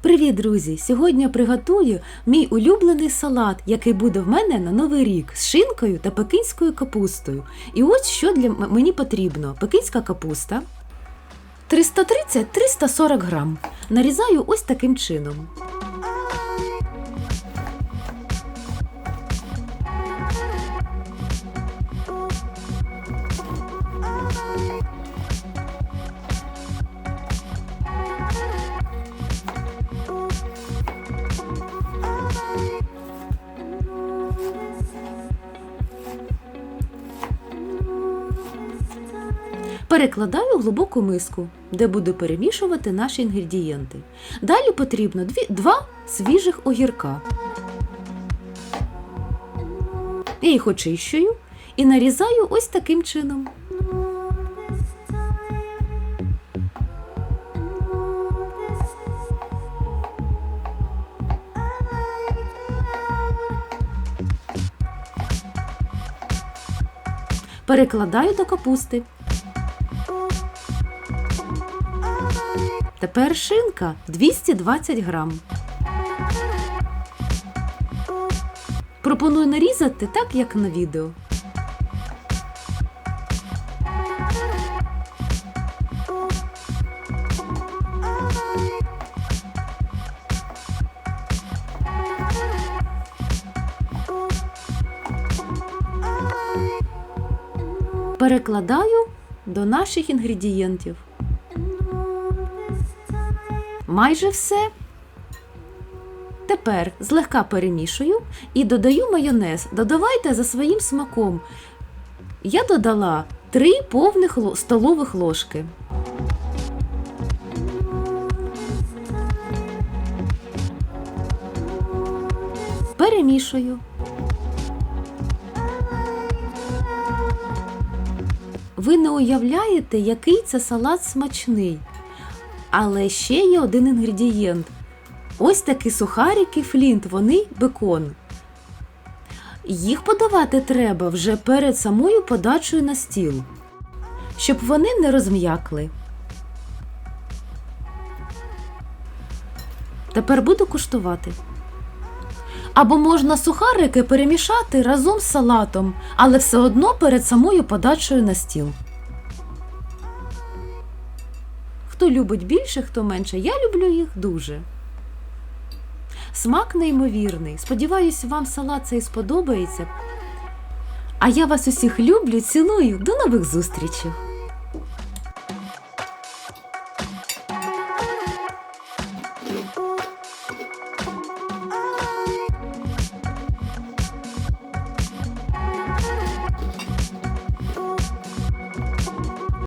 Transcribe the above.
Привіт, друзі! Сьогодні приготую мій улюблений салат, який буде в мене на Новий рік з шинкою та пекинською капустою. І ось що для мені потрібно: пекинська капуста 330-340 грам. Нарізаю ось таким чином. Перекладаю в глибоку миску, де буду перемішувати наші інгредієнти. Далі потрібно два свіжих огірка. Я їх очищую і нарізаю ось таким чином. Перекладаю до капусти. Тепер шинка 220 грам. Пропоную нарізати так, як на відео. Перекладаю до наших інгредієнтів. Майже все. Тепер злегка перемішую і додаю майонез. Додавайте за своїм смаком. Я додала 3 повних столових ложки. Перемішую. Ви не уявляєте, який це салат смачний. Але ще є один інгредієнт. Ось такі сухарики флінт, вони бекон. Їх подавати треба вже перед самою подачею на стіл, щоб вони не розм'якли. Тепер буду куштувати. Або можна сухарики перемішати разом з салатом, але все одно перед самою подачею на стіл. Хто любить більше, хто менше, я люблю їх дуже. Смак неймовірний. Сподіваюсь, вам салат цей сподобається. А я вас усіх люблю, цілую. До нових зустрічей!